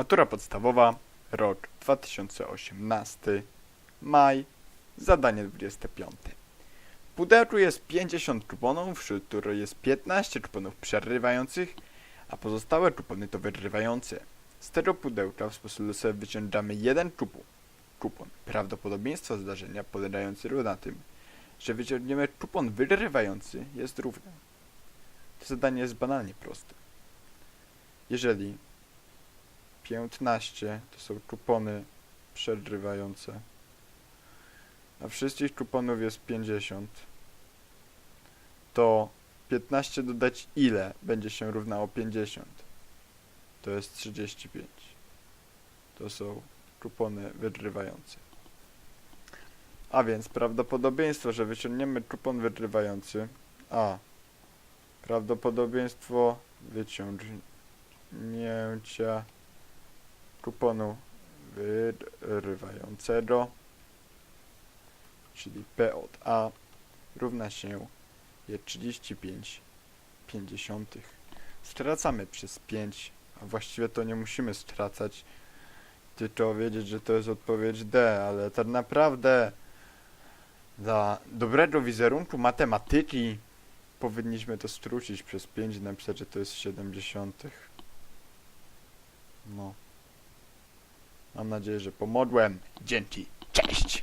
Matura podstawowa, rok 2018, maj, zadanie 25. W pudełku jest 50 kuponów, wśród których jest 15 kuponów przerywających, a pozostałe kupony to wyrywające. Z tego pudełka w sposób losowy wyciągamy jeden kupon. kupon. Prawdopodobieństwo zdarzenia polegającego na tym, że wyciągniemy kupon wyrywający jest równe. To zadanie jest banalnie proste. Jeżeli 15 to są kupony przerywające, a wszystkich kuponów jest 50, to 15 dodać ile będzie się równało 50? To jest 35. To są kupony wyrywające. A więc prawdopodobieństwo, że wyciągniemy kupon wyrywający A. Prawdopodobieństwo wyciągnięcia kuponu wyrywającego, czyli P od A, równa się je 35 pięćdziesiątych. Stracamy przez 5, a właściwie to nie musimy stracać, tylko wiedzieć, że to jest odpowiedź D, ale tak naprawdę dla dobrego wizerunku matematyki powinniśmy to skrócić przez 5 i napisać, że to jest 70. No. Mam nadzieję, że pomogłem. Dzięki. Cześć!